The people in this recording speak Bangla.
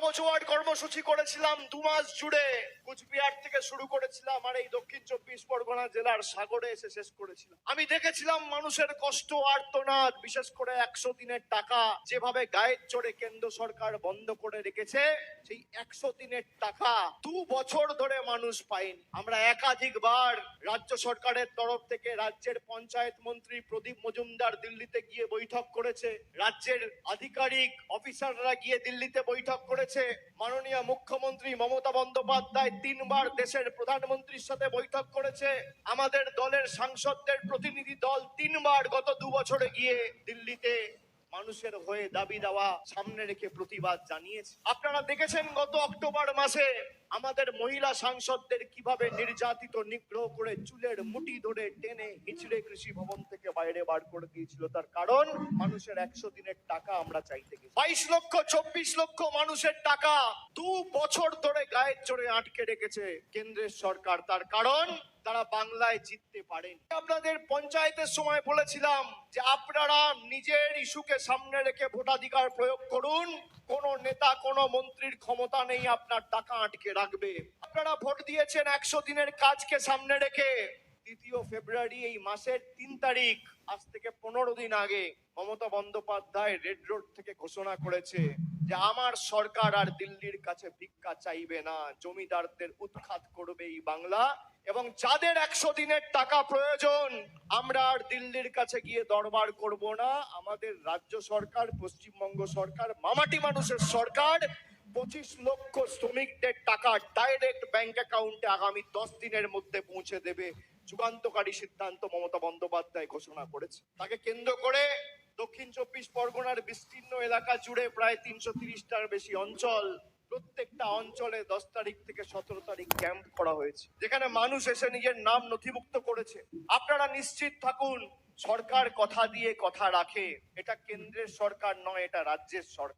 নবজোয়ার কর্মসূচি করেছিলাম দু মাস জুড়ে। কুচবিহার থেকে শুরু করেছিলাম আর এই দক্ষিণ চব্বিশ পরগনা জেলার সাগরে এসে শেষ করেছিলাম। আমি দেখেছিলাম মানুষের কষ্ট, আর্তনাদ, বিশেষ করে একশো দিনের টাকা যেভাবে গায়ের চড়ে কেন্দ্র সরকার বন্ধ করে রেখেছে, সেই একশো দিনের টাকা দু বছর ধরে মানুষ পায়নি। আমরা একাধিকবার রাজ্য সরকারের তরফ থেকে রাজ্যের পঞ্চায়েত মন্ত্রী প্রদীপ মজুমদার দিল্লিতে গিয়ে বৈঠক করেছে। রাজ্যের আধিকারিক অফিসাররা গিয়ে দিল্লিতে বৈঠক করেছে। মাননীয় মুখ্যমন্ত্রী মমতা বন্দ্যোপাধ্যায় তিনবার দেশের প্রধানমন্ত্রীর সাথে বৈঠক করেছে। আমাদের দলের সাংসদদের প্রতিনিধি দল তিনবার গত দু বছরে গিয়ে দিল্লিতে মানুষের হয়ে দাবি দেওয়া, সামনে রেখে প্রতিবাদ জানিয়েছে। আপনারা দেখেছেন গত অক্টোবর মাসে আমাদের মহিলা সাংসদদের কীভাবে নির্যাতিত, নিগ্রহ করে চুলের মুঠি ধরে টেনে হিচড়ে কৃষি ভবন থেকে বাইরে বার করে দিয়েছিল, তার কারণ মানুষের একশো দিনের টাকা আমরা চাইতে গেছি। বাইশ লক্ষ, চব্বিশ লক্ষ মানুষের টাকা দু বছর ধরে গায়ের চড়ে আটকে রেখেছে কেন্দ্রের সরকার, তার কারণ তারা বাংলায় জিততে পারেন। আপনাদের পঞ্চায়েতের সময় বলেছিলাম যে আপনারা নিজের ইস্যুকে সামনে রেখে ভোটাধিকার প্রয়োগ করুন, কোন নেতা, কোন মন্ত্রীর ক্ষমতা নেই আপনার টাকা আটকে রাখবে আপনারা ভোট দিয়েছেন একশো দিনের কাজকে সামনে রেখে। তৃতীয় ফেব্রুয়ারি এই মাসের তিন তারিখ, আজ থেকে পনেরো দিন আগে মমতা বন্দ্যোপাধ্যায় রেড রোড থেকে ঘোষণা করেছে যে আমার সরকার আর দিল্লির কাছে ভিক্ষা চাইবে না, জমিদারদের উৎখাত করবে এই বাংলা এবং যাদের একশো দিনের টাকা প্রয়োজন, আমরা আর দিল্লির কাছে গিয়ে দরবার করব না। আমাদের রাজ্য সরকার, পশ্চিমবঙ্গ সরকার, মামাটি মানুষের সরকার পঁচিশ লক্ষ শ্রমিকদের টাকা ডাইরেক্ট ব্যাংক অ্যাকাউন্টে আগামী দশ দিনের মধ্যে পৌঁছে দেবে। যুগান্তকারী সিদ্ধান্ত মমতা বন্দ্যোপাধ্যায় ঘোষণা করেছে। তাকে কেন্দ্র করে দক্ষিণ চব্বিশ পরগনার বিস্তীর্ণ এলাকা জুড়ে প্রায় তিনশো তিরিশটার বেশি অঞ্চল, প্রত্যেকটা অঞ্চলে দশ তারিখ থেকে সতেরো তারিখ ক্যাম্প করা হয়েছে। যেখানে মানুষ এসে নিজের নাম নথিভুক্ত করেছে। আপনারা নিশ্চিত থাকুন, সরকার কথা দিয়ে কথা রাখে। এটা কেন্দ্রের সরকার নয়, এটা রাজ্যের সরকার।